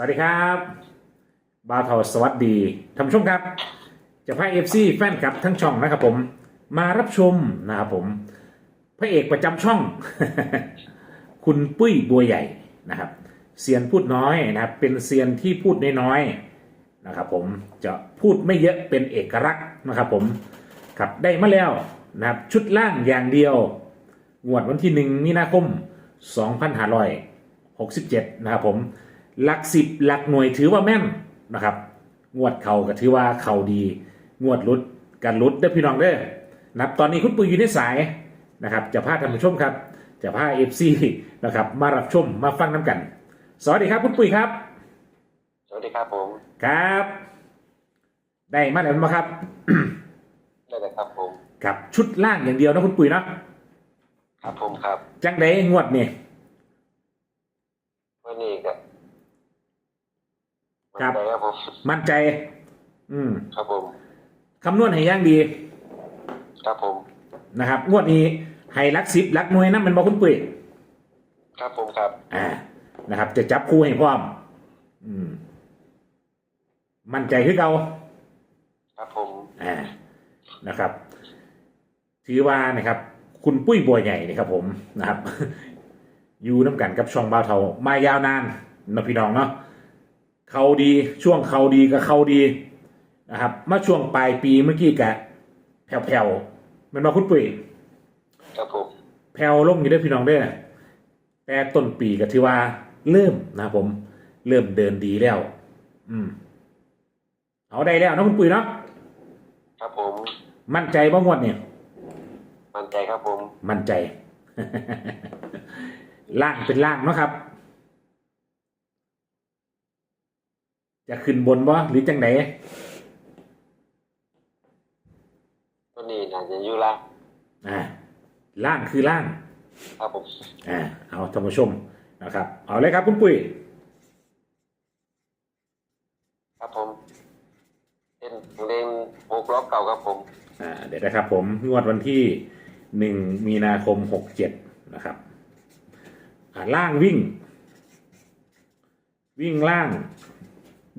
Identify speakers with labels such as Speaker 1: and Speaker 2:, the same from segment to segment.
Speaker 1: สวัสดีครับบาทอสวัสดีท่านผู้ชมครับ จะพาเอฟซีแฟนคลับทั้งช่องนะครับผม มารับชมนะครับผมพระเอกประจำช่อง คุณปุ้ยบัวใหญ่นะครับเซียนพูดน้อยนะครับ เป็นเซียนที่พูดน้อยๆนะครับ ผมจะพูดไม่เยอะเป็นเอกลักษณ์นะครับ ผมครับได้มาแล้วนะครับชุดล่างอย่างเดียวงวดวันที่หนึ่งมีนาคม 2567 นะครับผม หลักสิบหลักหน่วยถือว่าแม่นนะครับ งวดเขาก็ถือว่าเขาดี งวดลุดกันลุดได้อพี่น้องเด้อนะครับตอนนี้คุณปุ้ยอยู่ในสายนะครับ จะพาท่านผู้ชมครับ จะพาเอฟซีนะครับ มารับชมมาฟังน้ำกัน สวัสดีครับคุณปุ้ยครับ
Speaker 2: สวัสดีครับผม
Speaker 1: ครับ ได้มาแล้วมาครับ
Speaker 2: ได้เลยครับผม
Speaker 1: ครับชุดล่างอย่างเดียวนะคุณปุ้ยเนาะ
Speaker 2: ครับผมครับ
Speaker 1: จังไดงวดนี่
Speaker 2: วันนี้ก็
Speaker 1: ครับ
Speaker 2: มั่นใจครับผม
Speaker 1: มั่นใจ อืม
Speaker 2: ครับผม
Speaker 1: คำนวณให้ย่างดี
Speaker 2: ครับผม
Speaker 1: นะครับงวดนี้ให้ลักสิบลักหน่วยนั่นเป็นบอคุณปุ้ย
Speaker 2: ครับผมครับ
Speaker 1: อ่านะครับ จะจับคู่ให้พร้อม อืม มั่นใจคือเก่า
Speaker 2: ครับผม
Speaker 1: อ่านะครับถือว่านะครับ คุณปุ้ยบัวใหญ่นะครับ ผมนะครับ อยู่น้ำกันกับช่องบ้าวเทามายาวนานนะพี่น้องเนาะ เขาดีช่วงเขาดีกับเขาดีนะครับมาช่วงปลายปีเมื่อกี้กะแผ่วๆมันมาคุณปุ้ย
Speaker 2: ครับผม
Speaker 1: แผ่วลงอยู่ได้อพี่น้องเด้อแต่ต้นปีก็ถือว่าเริ่มนะครับผม เริ่มเดินดีแล้ว อืม เอาได้แล้วเนาะคุณปุ๋ยเนาะ
Speaker 2: ครับผม
Speaker 1: มั่นใจบ้างวดเนี่ย
Speaker 2: มั่นใจครับผม
Speaker 1: มั่นใจ ล่างเป็นล่างเนาะครับ จะขึ้นบนบ่หรือจังไหน
Speaker 2: วันนี้น่าจะอยู่ละ
Speaker 1: อ่าล่างคือล่าง
Speaker 2: ครับผม
Speaker 1: อ่าเอาท่านผู้ชมนะครับ เอาเลยครับคุณปุ๋ย
Speaker 2: ครับผมเป็นเล่นหกล็อกเก่าครับผม
Speaker 1: อ่าเดี๋ยวนะครับผมงวดวันที่หนึ่งมีนาคมหกเจ็ดนะครับอ่าล่างวิ่ง วิ่งล่าง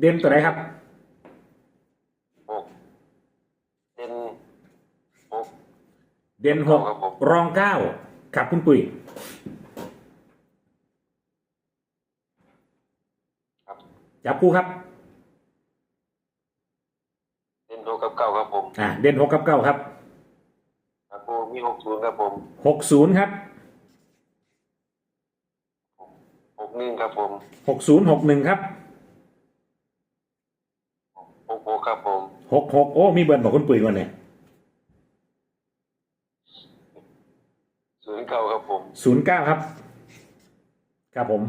Speaker 1: เด่นตัวไหนครับ
Speaker 2: หกเป็นหก
Speaker 1: เด่นหก
Speaker 2: ครับผม
Speaker 1: รองเก้าครับคุณปุ๋ย
Speaker 2: ครับ
Speaker 1: จับคู่ครับ
Speaker 2: เป็นหกกับเก่าครับผม
Speaker 1: อ่าเด่นหกกับเก้าครับ
Speaker 2: ครับผมมีหกศูนย์ครับผม
Speaker 1: หกศูนย์ครับ
Speaker 2: หกหนึ่งครับผม
Speaker 1: หกศูนย์หกหนึ่งครับ
Speaker 2: หกหก ครับผม
Speaker 1: หกหกโอ้ มีเบิร์นบอกคุณปุ๋ยก่อนเนี่ย
Speaker 2: ศูนย์เก้าครับผม
Speaker 1: ศูนย์เก้าครับ ครับผม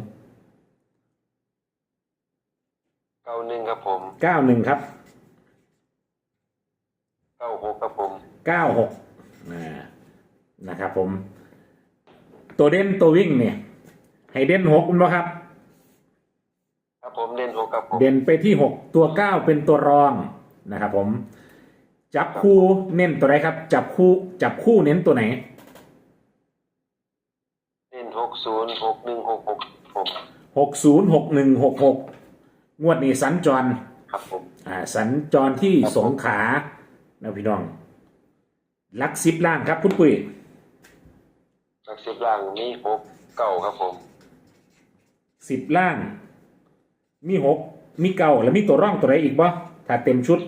Speaker 2: เก้าหนึ่งครับผม
Speaker 1: เก้าหนึ่งครับ
Speaker 2: เก้าหกครับผม
Speaker 1: เก้าหกอ่านะครับผม ตัวเด่นตัววิ่งเนี่ย ให้เด่นหกคุณบ่ครับ
Speaker 2: ครับ ผมเล่นหกครับผม
Speaker 1: เด่นไปที่หกตัวเก้าเป็นตัวรองนะครับผม จับคู่เน้นตัวไหนครับ จับคู่จับคู่เน้นตัวไหน
Speaker 2: เล่นหกศูนย์หกหนึ่งหกหกผม
Speaker 1: หกศูนย์หกหนึ่งหกหกงวดนี้สัญจร
Speaker 2: ครับผม
Speaker 1: อ่าสัญจรที่
Speaker 2: ครับผม
Speaker 1: สงขลานะพี่น้องลักซิบล่างครับคุณปุ๋ย
Speaker 2: จากสิบล่างมีหกเก้าครับผม
Speaker 1: สิบล่าง มีหกมีเก้าแล้วมีตัวร่องตัวไหนอีกบ่ถ้าเต็มชุด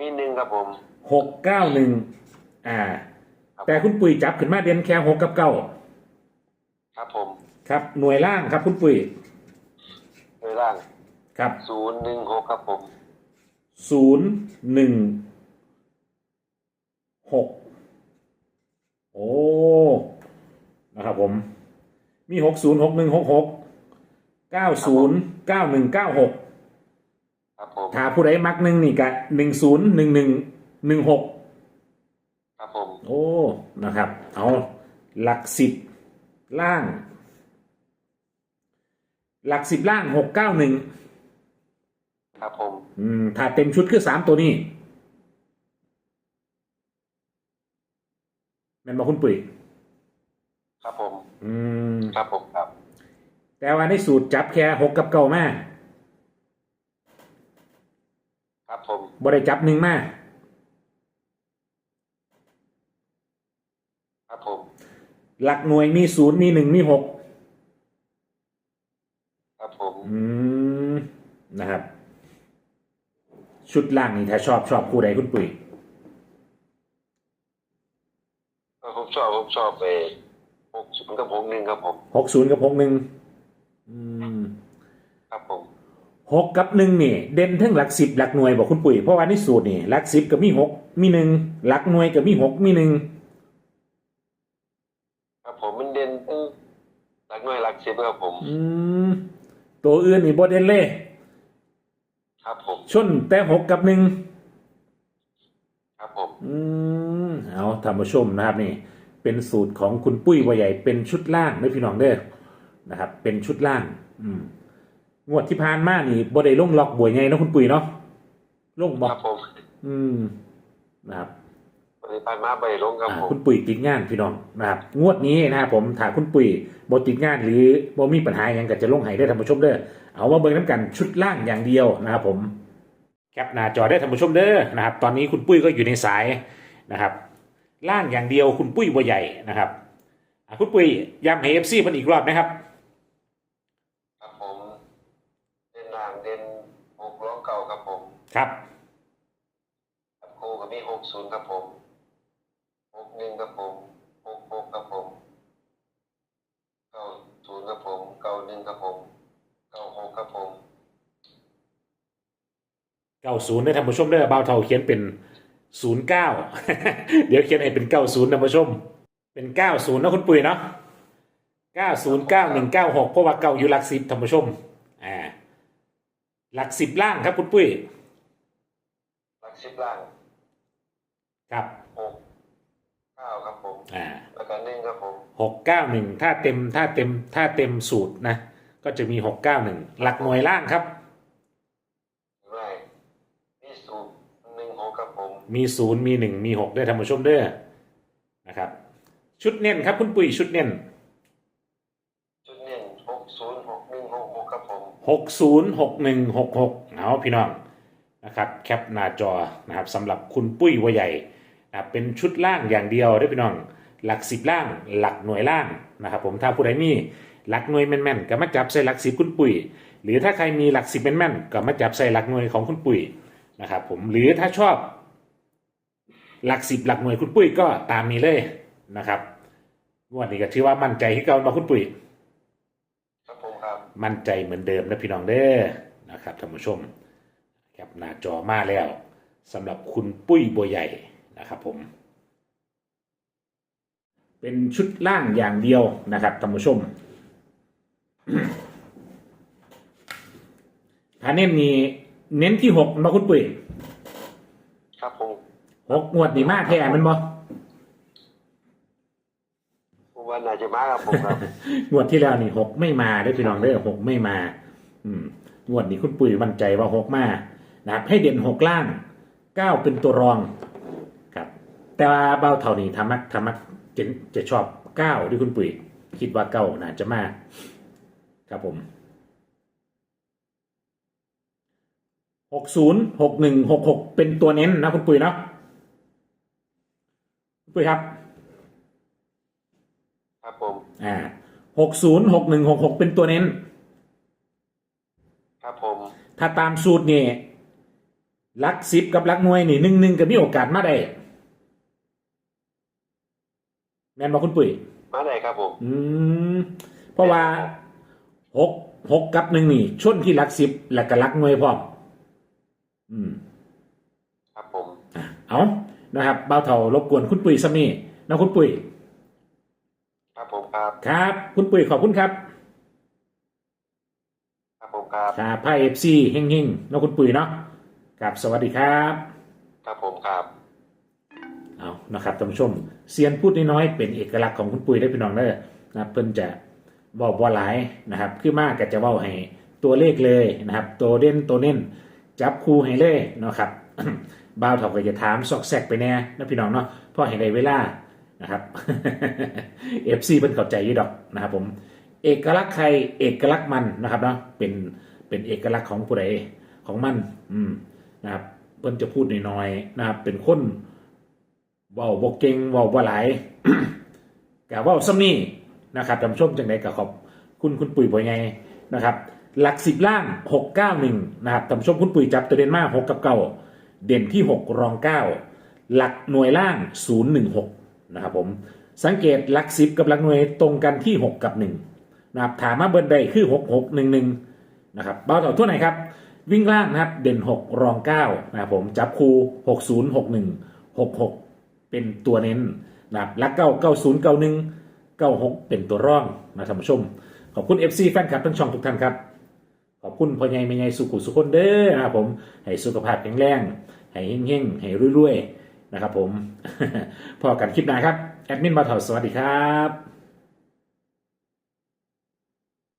Speaker 2: มีหนึ่งครับผม
Speaker 1: หกเก้าหนึ่งอ่า
Speaker 2: ครับ
Speaker 1: แต่คุณปุ๋ยจับขึ้นมาเด่นแค่หกกับเก้า
Speaker 2: ครับผม
Speaker 1: ครับหน่วยล่างครับคุณปุ๋ย
Speaker 2: โดยล่าง
Speaker 1: ครับ
Speaker 2: ศูนย์หนึ่งหกครับผม
Speaker 1: ศูนย์หนึ่งหกโอ้ นะครับผม มีหกศูนย์หกหนึ่งหกหก เก้าศูนย์เก้าหนึ่งเก้าหก
Speaker 2: ครับผม
Speaker 1: ถ้าผู้ใดมักหนึ่งนี่กะหนึ่งศูนย์หนึ่งหนึ่งหนึ่งหก
Speaker 2: ครับผม
Speaker 1: โอ้นะครับ เอาหลักสิบล่าง หลักสิบล่างหกเก้าหนึ่ง
Speaker 2: ครับผม
Speaker 1: อืมถ้าเต็มชุดคือสามตัวนี้แม่นบอกคุณปุ๋ย
Speaker 2: ครับผม
Speaker 1: อืม
Speaker 2: ครับผมครับ
Speaker 1: แต่ว่าในสูตรจับแค่หกกับเก้ามาบ่ได้จับหนึ่งมา
Speaker 2: ครับผม
Speaker 1: หลักหน่วยมีศูนย์มีหนึ่งมีหก
Speaker 2: ครับผม
Speaker 1: อืมนะครับ ชุดล่างนี่ถ้าชอบชอบคู่ใดคุณปุ๋ย
Speaker 2: ก็ผมชอบผมชอบไปหกศูนย์กับหกหนึ่งครับผม
Speaker 1: หกศูนย์กับหกหนึ่ง อืม
Speaker 2: ครับผม
Speaker 1: หกกับหนึ่งนี่ เด่นทั้งหลักสิบหลักหน่วยบอกคุณปุ๋ยเพราะว่าในสูตรนี่หลักสิบกับมีหกมีหนึ่งหลักหน่วยกับมีหกมีหนึ่ง
Speaker 2: ครับผมมันเด่นทั้งหลักหน่วยหลักสิบครับผม
Speaker 1: อืมตัวอื่นนี่บ่เด่นเลย
Speaker 2: ครับผม
Speaker 1: ชนแต่หกกับหนึ่ง
Speaker 2: ครับผม
Speaker 1: อืมเอาท่านผู้ชมนะครับนี่ เป็นสูตรของคุณปุ้ยวัยใหญ่เป็นชุดล่างเด้อพี่น้องเด้อ นะครับ เป็นชุดล่าง อืมงวดที่ผ่านมานี่บ่ได้ลงล็อกบวยไงเนาะคุณปุ้ยเนาะลง
Speaker 2: ค
Speaker 1: บ่
Speaker 2: รับผม
Speaker 1: อืมนะครับ
Speaker 2: ปฏิพันธ์มาใบลงครับ
Speaker 1: อ่า
Speaker 2: ผม
Speaker 1: คุณปุ๋ยติดงานพี่น้องนะครับงวดนี้นะครับผมถ้าคุณปุ๋ยบ่ติดงานหรือบ่มีปัญหาอย่างก็จะลงให้ได้อท่านผู้ชมเด้อเอาว่าเบิ่งน้ำกันชุดล่างอย่างเดียวนะครับผมแคปหน้าจอได้อท่านผู้ชมเด้อนะครับ ตอนนี้คุณปุ้ยก็อยู่ในสายนะครับ ล่างอย่างเดียวคุณปุ้ยบัวใหญ่นะครับอะคุณปุ้ยย้ำให้เอฟซีเพิ่นอีกรอบนะครับ
Speaker 2: ครับผม เด่นล่างเด่นหกร้องเก่าครับผม
Speaker 1: ครับ
Speaker 2: ครับครูก็มีหกศูนย์ครับผมหกหนึ่งครับผมหกหกครับผมเก้าศูนย์ครับผมเก้าหนึ่งครับผมเก้าหกครับผม
Speaker 1: 90ได้อท่านผู้ชมเด้อเบาเท่าเขียนเป็น09เดี๋ยวเขียนให้เป็น90ท่านผู้ชม เป็น90นะคุณปุ๋ยเนาะ909196เพราะว่าเก่าอยู่หลัก10ท่านผู้ชมอ่า หลัก10ล่างครับคุณปุ้ย
Speaker 2: หลักสิบล่าง
Speaker 1: ครับ
Speaker 2: หกเก้าครับผม
Speaker 1: อ่า
Speaker 2: แล้วก็หนึ่งครับผม
Speaker 1: 691ถ้าเต็มถ้าเต็มถ้าเต็มสูตรนะ ก็จะมี691หลักหน่วยล่างครับ
Speaker 2: ไม่มีศูนย์หนึ่งหกครับผม
Speaker 1: มีศูนย์มีหนึ่งมีหกด้วยท่านผู้ชมเด้อนะครับ ชุดเน้นครับคุณปุ๋ยชุดเน้น 60 61 66เอาพี่น้องนะครับแคปหน้าจอนะครับสำหรับคุณปุ้ยวัยใหญ่นะเป็นชุดล่างอย่างเดียวได้พี่น้อง หลักสิบล่าง หลักหน่วยล่างนะครับผมถ้าผู้ใดมีหลักหน่วยแม่นๆก็มาจับใส่หลักสิบคุณปุ้ยหรือถ้าใครมีหลักสิบแม่นๆก็มาจับใส่หลักหน่วยของคุณปุ้ยนะครับผมหรือถ้าชอบ หลักสิบหลักหน่วยคุณปุ้ยก็ตามมีเลยนะครับวดนี้ก็ถือว่ามั่นใจที่เก่ามาคุณปุ้ย
Speaker 2: มครับ
Speaker 1: มั่นใจเหมือนเดิมนะพี่น้องเด้อนะครับท่านผู้ชมแคปหน้าจอมาแล้วสำหรับคุณปุ้ยบัวใหญ่นะครับผม เป็นชุดล่างอย่างเดียวนะครับท่านผู้ชมถ้าเน้นนี้เน้นที่หกมาคุณปุ้ย
Speaker 2: ครับผม
Speaker 1: หกงวดดีมากแท้แมันบ่
Speaker 2: ผ มาน่าจะมาครับผมครับ
Speaker 1: งวดที่แล้วนี่หกไม่มาได้อพี่น้องเด้อหกไม่มา อืมงวดนี้คุณปุ๋ยมั่นใจว่าหกมานะครับให้เด่นหกล่างเก้าเป็นตัวรองครับ แต่ว่าเบ้าเท่านี้ทำมักทำมักจะจะชอบเก้าด้วยคุณปุ๋ยคิดว่าเก้าน่าจะมาครับผมหกศูนย์หกหนึ่งหกหกเป็นตัวเน้นนะคุณปุ๋ยเนาะคุณปุ๋ยครับ
Speaker 2: ครับผม
Speaker 1: อ่าหกศูนย์หกหนึ่งหกหกเป็นตัวเน้น
Speaker 2: ครับผม
Speaker 1: ถ้าตามสูตรนี่ลักสิบกับลักหน่วยนี่หนึ่งหนึ่งก็มีโอกาสมาได้ แม่นบอกคุณปุ๋ย
Speaker 2: มาได้ครับผม
Speaker 1: อืม เพราะว่าหกหกกับหนึ่งนี่ชนที่ลักสิบและก็ลักหน่วยพร้อม อืม
Speaker 2: ครับผม
Speaker 1: อะเอานะครับเบาเท่ารบกวนคุณปุ๋ยสมีนะคุณปุ๋ย
Speaker 2: ครับผมครับ
Speaker 1: ครับ คุณปุ๋ยขอบคุณครับ
Speaker 2: ครับผมครับ
Speaker 1: ครับไพ่เอฟซีเฮงๆนะคุณปุ๋ยเนาะครับสวัสดีครับ
Speaker 2: ครับผมครับ
Speaker 1: เอานะครับท่านผู้ชมเซียนพูดน้อยๆเป็นเอกลักษณ์ของคุณปุ้ยได้พี่น้องเด้อนะครับเพิ่นจะบอกว่าหลายนะครับคือมากก็จะเว้าให้ตัวเลขเลยนะครับ ตัวเด่นตัวเน้นจับคู่ให้เลยเนาะครับบ่าวเถาก็จะถามซอกแซกไปแน่นะพี่น้องเนาะเพราะให้ได้เวลา นะครับ FC เพิ่นเข้าใจยู่ดอกนะครับผมเอกลักษณ์ใครเอกลักษณ์มันนะครับเนาะเป็นเป็นเอกลักษณ์ของผู้ใดของมัน อืมนะครับเพิ่นจะพูดน้อยๆนะครับ เป็นคนเว้าบ่เก่งเว้าบ่หลายกะเว้าซ้ำนี่นะครับท่านผู้ชมจังไดก็ขอบคุณคุณปุ๋ยบ่ไงนะครับ หลักสิบล่างหกเก้าหนึ่งนะครับท่านผู้ชมคุณปุ๋ยจับตัวเด่นมากหกกับเก้าเด่นที่หกรองเก้าหลักหน่วยล่างศูนย์หนึ่งหก นะครับผมสังเกตหลักสิบกับหลักหน่วยตรงกันที่หกกับหนึ่งนะครับถามมาเบิร์ใดคือหกหกหนึ่งหนึ่งนะครับเบาต่อทั่วไหนครับ วิ่งล่างนะครับเด่นหกรองเก้านะครับผมจับคูหกศูนย์หกหนึ่งหกหกเป็นตัวเน้นนะครับหลักเก้าเก้าศูนย์เก้าหนึ่งเก้าหกเป็นตัวร่องนะท่านผู้ชม ขอบคุณ FC แฟนคลับทั้งช่องทุกท่านครับ ขอบคุณพ่อใหญ่แม่ใหญ่สุขุสุขคนเด้อนะครับผม ให้สุขภาพแข็งแรง ให้เฮงๆให้รวยๆ นะครับผมพอกันคลิปหน้าครับ แอดมินมาถอดสวัสดีครับ